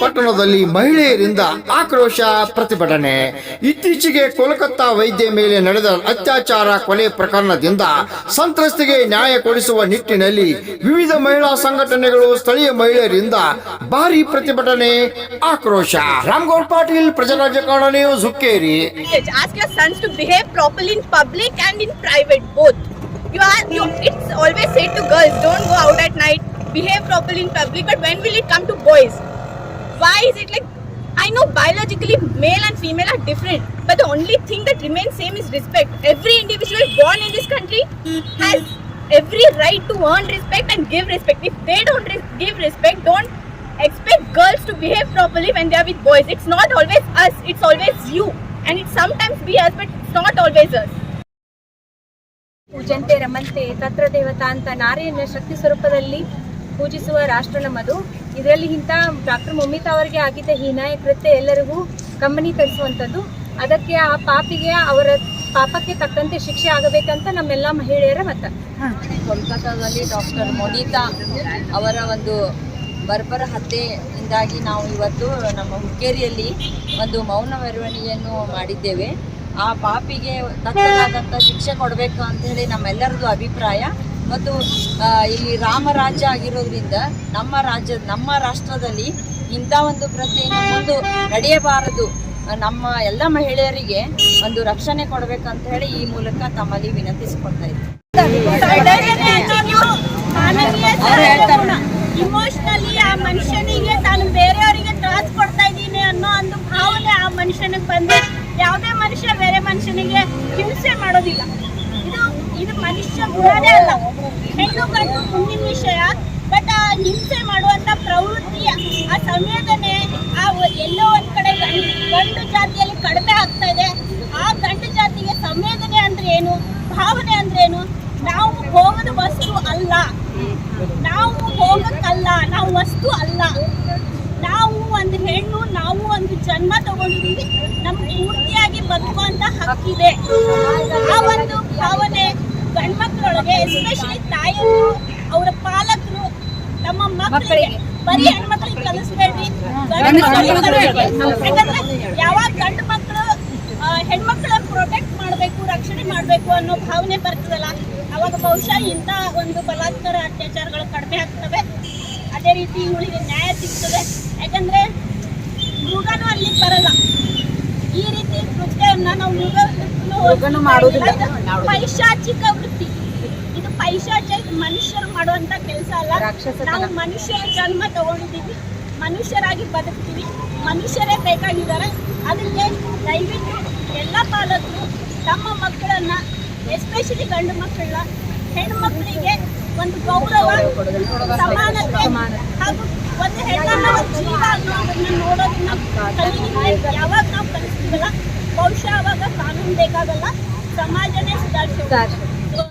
ಪಟ್ಟಣದಲ್ಲಿ ಮಹಿಳೆಯರಿಂದ ಆಕ್ರೋಶ ಪ್ರತಿಭಟನೆ. ಇತ್ತೀಚೆಗೆ ಕೋಲ್ಕತ್ತಾ ವೈದ್ಯ ಮೇಲೆ ನಡೆದ ಅತ್ಯಾಚಾರ ಕೊಲೆ ಪ್ರಕರಣದಿಂದ ಸಂತ್ರಸ್ತಿಗೆ ನ್ಯಾಯ ಕೊಡಿಸುವ ನಿಟ್ಟಿನಲ್ಲಿ ವಿವಿಧ ಮಹಿಳಾ ಸಂಘಟನೆಗಳು ಸ್ಥಳೀಯ ಮಹಿಳೆಯರಿಂದ ಭಾರಿ ಪ್ರತಿಭಟನೆ ಆಕ್ರೋಶ. Ram Goud Patil Prajarajakarana news Hukkeri. You are, you, it's always said to girls, don't go out at night, behave properly in public, but when will it come to boys? Why is it like, I know biologically male and female are different, but the only thing that remains same is respect. Every individual born in this country has every right to earn respect and give respect. If they don't res- give respect, don't expect girls to behave properly when they are with boys. It's not always us, it's always you. And it sometimes be us, but it's not always us. ಪೂಜಂತೆ ರಮಂತೆ ತತ್ರ ದೇವತಾ ಅಂತ ನಾರಿಯನ್ನು ಶಕ್ತಿ ಸ್ವರೂಪದಲ್ಲಿ ಪೂಜಿಸುವ ರಾಷ್ಟ್ರ ನಮ್ಮದು ಇದರಲ್ಲಿ ಇಂಥ ಡಾಕ್ಟರ್ ಮಮಿತಾ ಅವರಿಗೆ ಆಗಿದ್ದ ಹೀನಾಯ ಕೃತ್ಯ ಎಲ್ಲರಿಗೂ ಕಂಬನಿ ತರಿಸುವಂಥದ್ದು. ಅದಕ್ಕೆ ಆ ಪಾಪಿಗೆ ಅವರ ಪಾಪಕ್ಕೆ ತಕ್ಕಂತೆ ಶಿಕ್ಷೆ ಆಗಬೇಕಂತ ನಮ್ಮೆಲ್ಲ ಮಹಿಳೆಯರ ಮತ. ಕೋಲ್ಕತ್ತಾದಲ್ಲಿ ಡಾಕ್ಟರ್ ಮೊನಿತಾ ಅವರ ಒಂದು ಬರ್ಬರ ಹತ್ಯೆಯಿಂದಾಗಿ ನಾವು ಇವತ್ತು ನಮ್ಮ ಹುಕ್ಕೇರಿಯಲ್ಲಿ ಒಂದು ಮೌನ ಮೆರವಣಿಗೆಯನ್ನು ಮಾಡಿದ್ದೇವೆ. ಆ ಪಾಪಿಗೆ ತಕ್ಕನಾದಂಥ ಶಿಕ್ಷೆ ಕೊಡಬೇಕು ಅಂತ ಹೇಳಿ ನಮ್ಮೆಲ್ಲರದ್ದು ಅಭಿಪ್ರಾಯ. ಮತ್ತು ಇಲ್ಲಿ ರಾಮರಾಜ್ಯ ಆಗಿರೋದ್ರಿಂದ ನಮ್ಮ ರಾಜ್ಯ, ನಮ್ಮ ರಾಷ್ಟ್ರದಲ್ಲಿ ಇಂಥ ಒಂದು ಪ್ರತಿಯನ್ನು ಮುಂದೆ ನಡೆಯಬಾರದು. ನಮ್ಮ ಎಲ್ಲ ಮಹಿಳೆಯರಿಗೆ ಒಂದು ರಕ್ಷಣೆ ಕೊಡಬೇಕಂತ ಹೇಳಿ ಈ ಮೂಲಕ ತಮ್ಮಲ್ಲಿ ವಿನಂತಿಸಿಕೊಳ್ತಾ ಇದ್ದೀನಿ ಇಮೋಷನಲಿ ಆ ಮನುಷ್ಯನಿಗೆ ತಾನು ಬೇರೆಯವರಿಗೆ ಕೊಡ್ತಾ ಇದ್ದೀನಿ ಅನ್ನೋ ಒಂದು ಭಾವನೆ ಆ ಮನುಷ್ಯನಿಗೆ ಬಂದು. ಯಾವುದೇ ಮನುಷ್ಯ ಬೇರೆ ಮನುಷ್ಯನಿಗೆ ಹಿಂಸೆ ಮಾಡೋದಿಲ್ಲ. ಇದು ಮನುಷ್ಯ ಗುಣನೇ ಅಲ್ಲ. ಹೆಣ್ಣು ಗಂಡು ಮುಂದಿನ ವಿಷಯ. ಬಟ್ ಆ, ಹಿಂಸೆ ಮಾಡುವಂತ ಪ್ರವೃತ್ತಿ ಆ ಸಂವೇದನೆ ಆ ಎಲ್ಲೋ ಒಂದ್ ಕಡೆ ಗಂಡು ಜಾತಿಯಲ್ಲಿ ಕಡಿಮೆ ಆಗ್ತಾ ಇದೆ. ಆ ಗಂಡು ಜಾತಿಗೆ ಸಂವೇದನೆ ಅಂದ್ರೆ ಏನು? ಭಾವನೆ ಅಂದ್ರೆ ಏನು? ನಾವು ಹೋಗದ ವಸ್ತು ಅಲ್ಲ. ನಾವು ಹೋಗಕ್ಕಲ್ಲ. ನಾವು ವಸ್ತು ಅಲ್ಲ. ನಾವು ಒಂದು ಹೆಣ್ಣು, ನಾವು ಒಂದು ಜನ್ಮ ತಗೊಂಡಿದ್ದೀವಿ. ನಮ್ಗೆ ಪೂರ್ತಿಯಾಗಿ ಬದುಕುವಂತ ಹಕ್ಕಿದೆ. ಆ ಒಂದು ಭಾವನೆ ಗಂಡ್ಮಕ್ಳೊಳಗೆ ಎಸ್ಪೆಷಲಿ ತಾಯಿಯರು ಅವರ ಪಾಲಕರು ನಮ್ಮ ಮಕ್ಕಳಿಗೆ. ಬರೀ ಹೆಣ್ಮಕ್ಳಿಗೆ ಕಲಿಸ್ಬೇಡ್ರಿ. ಯಾಕಂದ್ರೆ ಯಾವಾಗ ಗಂಡು ಮಕ್ಕಳು ಹೆಣ್ಮಕ್ಳನ್ನ ಪ್ರೊಟೆಕ್ಟ್ ಮಾಡಬೇಕು ರಕ್ಷಣೆ ಮಾಡಬೇಕು ಅನ್ನೋ ಭಾವನೆ ಬರ್ತದಲ್ಲ ಅವಾಗ ಬಹುಶಃ ಇಂಥ ಒಂದು ಬಲಾತ್ಕಾರ ಅತ್ಯಾಚಾರಗಳು ಕಡಿಮೆ ಆಗ್ತವೆ. ಅದೇ ರೀತಿ ಇವಳಿಗೆ ನ್ಯಾಯ ಸಿಗ್ತದೆ. ಯಾಕಂದ್ರೆ ಮೃಗನೂ ಅಲ್ಲಿ ಬರಲ್ಲ. ಈ ರೀತಿ ಕೃತ್ಯವನ್ನ ನಾವು ಮೃಗ ಮಾಡೋದಿಲ್ಲ. ಪೈಶಾಚಿಕ ವೃತ್ತಿ. ಪೈಶಾಚ ಮನುಷ್ಯರು ಮಾಡುವಂತ ಕೆಲಸ ಅಲ್ಲ. ನಾವು ಮನುಷ್ಯರ ಜನ್ಮ ತಗೊಂಡಿದ್ದೀವಿ. ಮನುಷ್ಯರಾಗಿ ಬದುಕ್ತೀವಿ. ಮನುಷ್ಯರೇ ಬೇಕಾಗಿದ್ದಾರೆ. ಅದಕ್ಕೆ ದಯವಿಟ್ಟು ಎಲ್ಲ ಪಾಲಕರು ತಮ್ಮ ಮಕ್ಕಳನ್ನ ಎಸ್ಪೆಷಲಿ ಗಂಡು ಮಕ್ಕಳನ್ನ ಹೆಣ್ಮಕ್ಳಿಗೆ ಒಂದು ಗೌರವ ಸಮಾನತೆ ಹಾಗೂ ಒಂದು ಹೆಣ್ಣನ್ನ ಒಂದು ಜೀವ ಅನ್ನೋದನ್ನ ನೋಡೋದನ್ನ ಕಲೀಲಿಕ್ಕೆ ಯಾವಾಗ ನಾವು ಕಲಿಸ್ತೀವಲ್ಲ ಬಹುಶಃ ಅವಾಗ ಕಾನೂನು ಬೇಕಾಗಲ್ಲ. ಸಮಾಜನೇ ಸುಧಾರಿಸ್ತೀವಿ